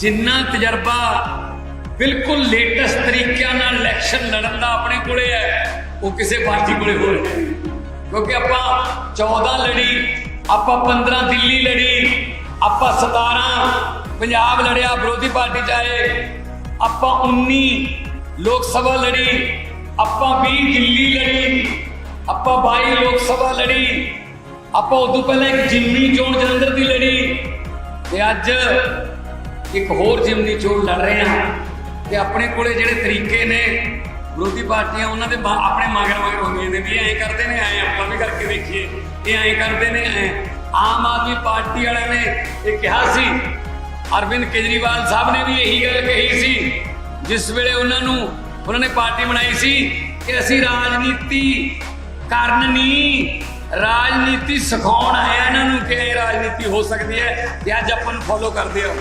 ਜਿੰਨਾ ਤਜਰਬਾ ਬਿਲਕੁਲ ਲੇਟੈਸਟ ਤਰੀਕਿਆਂ ਨਾਲ ਇਲੈਕਸ਼ਨ ਲੜਨ ਦਾ ਆਪਣੇ ਕੋਲੇ ਹੈ, ਉਹ ਕਿਸੇ ਪਾਰਟੀ ਕੋਲੇ ਹੋਰ ਨਹੀਂ। ਕਿਉਂਕਿ ਆਪਾਂ 14 ਲੜੀ, ਆਪਾਂ 15 ਦਿੱਲੀ ਲੜੀ, ਆਪਾਂ 17 ਪੰਜਾਬ ਲੜਿਆ, ਵਿਰੋਧੀ ਪਾਰਟੀ ਚ ਆਏ, ਆਪਾਂ 19 ਲੋਕ ਸਭਾ ਲੜੀ, ਆਪਾਂ 20 ਦਿੱਲੀ ਲੜੀ, ਆਪਾਂ 22 ਲੋਕ ਸਭਾ ਲੜੀ, ਆਪਾਂ ਉਦੋਂ ਪਹਿਲਾਂ ਇੱਕ ਜਿਮਨੀ ਚੋਣ ਜਲੰਧਰ ਦੀ ਲੜੀ, ਤੇ ਅੱਜ ਇੱਕ ਹੋਰ ਜਿਮਨੀ ਚੋਣ ਲੜ ਰਹੇ ਹਾਂ। ਤੇ ਆਪਣੇ ਕੋਲੇ ਜਿਹੜੇ ਤਰੀਕੇ ਨੇ ਵਿਰੋਧੀ ਪਾਰਟੀਆਂ, ਉਹਨਾਂ ਦੇ ਆਪਣੇ ਮਗਰ ਮਗਰ ਹੁੰਦੀਆਂ ਨੇ। ਵੀ ਐਂ ਕਰਦੇ ਨੇ, ਐਂ ਆਪਾਂ ਵੀ ਕਰਕੇ ਦੇਖੀਏ ਇਹ ਐਂ ਕਰਦੇ ਨੇ, ਐਂ। ਆਮ ਆਦਮੀ ਪਾਰਟੀ ਵਾਲਿਆਂ ਨੇ ਇਹ ਕਿਹਾ ਸੀ, ਅਰਵਿੰਦ ਕੇਜਰੀਵਾਲ ਸਾਹਿਬ ਨੇ ਵੀ ਇਹੀ ਗੱਲ ਕਹੀ ਸੀ, ਜਿਸ ਵੇਲੇ ਉਹਨਾਂ ਨੂੰ, ਉਹਨਾਂ ਨੇ ਪਾਰਟੀ ਬਣਾਈ ਸੀ ਕਿ ਅਸੀਂ ਰਾਜਨੀਤੀ ਕਰਨ ਨਹੀਂ ਰਾਜਨੀਤੀ ਸਿਖਾਉਣ ਆਇਆ ਇਹਨਾਂ ਨੂੰ ਕਿ ਇਹ ਰਾਜਨੀਤੀ ਹੋ ਸਕਦੀ ਹੈ ਤੇ ਅੱਜ ਆਪਾਂ ਨੂੰ ਫੋਲੋ ਕਰਦੇ ਆ।